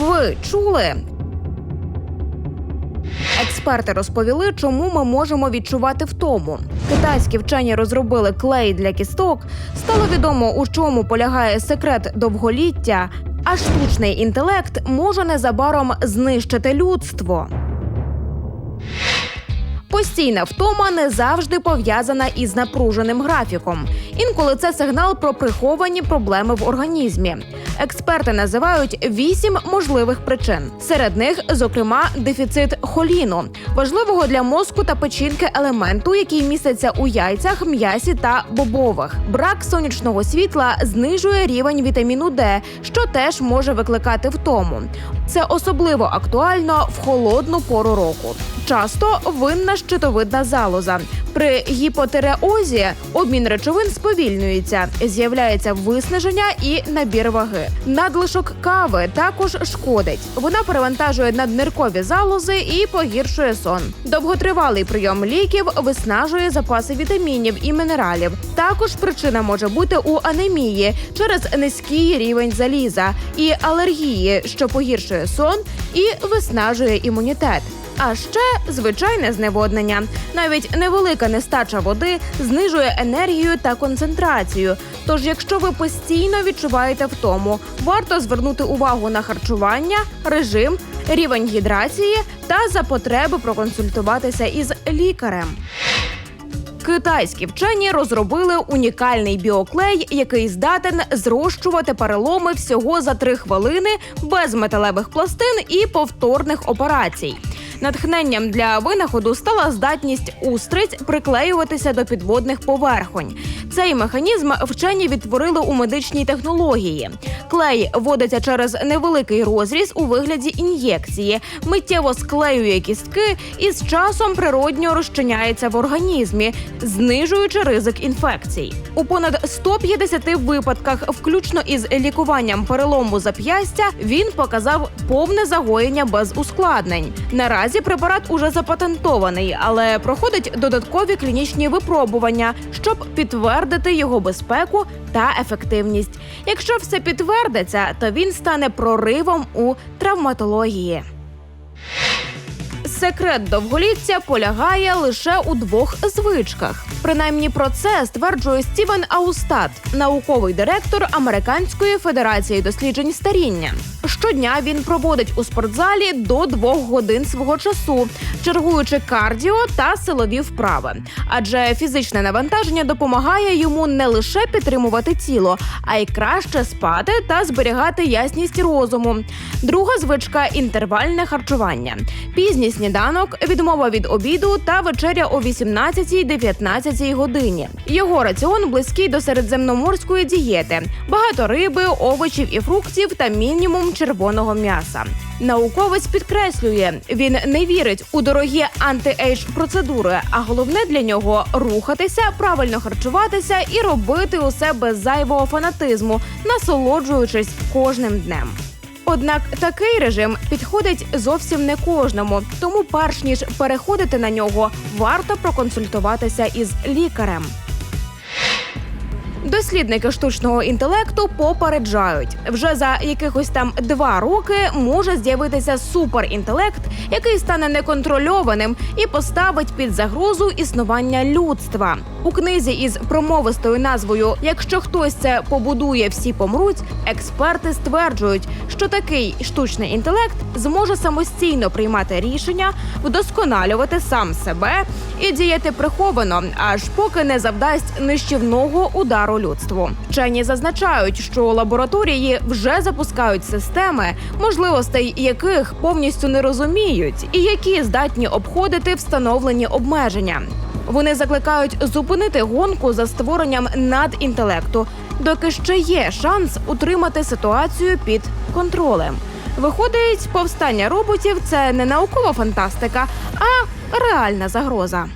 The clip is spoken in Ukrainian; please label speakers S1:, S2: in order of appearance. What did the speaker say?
S1: Ви чули? Експерти розповіли, чому ми можемо відчувати втому. Китайські вчені розробили клей для кісток. Стало відомо, у чому полягає секрет довголіття. А штучний інтелект може незабаром знищити людство. Постійна втома не завжди пов'язана із напруженим графіком. Інколи це сигнал про приховані проблеми в організмі. Експерти називають вісім можливих причин. Серед них, зокрема, дефіцит холіну, важливого для мозку та печінки елементу, який міститься у яйцях, м'ясі та бобових. Брак сонячного світла знижує рівень вітаміну Д, що теж може викликати втому. Це особливо актуально в холодну пору року. Часто винна щитовидна залоза. При гіпотереозі обмін речовин сповільнюється, з'являється виснаження і набір ваги. Надлишок кави також шкодить. Вона перевантажує надниркові залози і погіршує сон. Довготривалий прийом ліків виснажує запаси вітамінів і мінералів. Також причина може бути у анемії через низький рівень заліза і алергії, що погіршує сон і виснажує імунітет. А ще звичайне зневоднення. Навіть невелика нестача води знижує енергію та концентрацію. Тож, якщо ви постійно відчуваєте втому, варто звернути увагу на харчування, режим, рівень гідрації та за потреби проконсультуватися із лікарем. Китайські вчені розробили унікальний біоклей, який здатен зрощувати переломи всього за три хвилини без металевих пластин і повторних операцій. Натхненням для винаходу стала здатність устриць приклеюватися до підводних поверхонь. Цей механізм вчені відтворили у медичній технології. Клей вводиться через невеликий розріз у вигляді ін'єкції, миттєво склеює кістки і з часом природньо розчиняється в організмі, знижуючи ризик інфекцій. У понад 150 випадках, включно із лікуванням перелому зап'ястя, він показав повне загоєння без ускладнень. Наразі препарат уже запатентований, але проходить додаткові клінічні випробування, щоб підтвердити його безпеку та ефективність. Якщо все підтвердиться, то він стане проривом у травматології. Секрет довголіття полягає лише у двох звичках. Принаймні про це стверджує Стівен Аустат, науковий директор Американської федерації досліджень старіння. Щодня він проводить у спортзалі до двох годин свого часу, чергуючи кардіо та силові вправи. Адже фізичне навантаження допомагає йому не лише підтримувати тіло, а й краще спати та зберігати ясність розуму. Друга звичка інтервальне харчування. Пізній сніданок, відмова від обіду та вечеря о 18-19 годині. Його раціон близький до середземноморської дієти: багато риби, овочів і фруктів та мінімум червоного м'яса. Науковець підкреслює, він не вірить у дорогі анти-ейдж процедури, а головне для нього рухатися, правильно харчуватися і робити усе без зайвого фанатизму, насолоджуючись кожним днем. Однак такий режим підходить зовсім не кожному, тому, перш ніж переходити на нього, варто проконсультуватися із лікарем. Дослідники штучного інтелекту попереджають, вже за якихось там два роки може з'явитися суперінтелект, який стане неконтрольованим і поставить під загрозу існування людства. У книзі із промовистою назвою Якщо хтось це побудує, всі помруть. Експерти стверджують, що такий штучний інтелект зможе самостійно приймати рішення, вдосконалювати сам себе і діяти приховано, аж поки не завдасть нищівного удару людству. Вчені зазначають, що лабораторії вже запускають системи, можливостей яких повністю не розуміють, і які здатні обходити встановлені обмеження. Вони закликають зупинити гонку за створенням надінтелекту, доки ще є шанс утримати ситуацію під контролем. Виходить, повстання роботів це не наукова фантастика, а реальна загроза.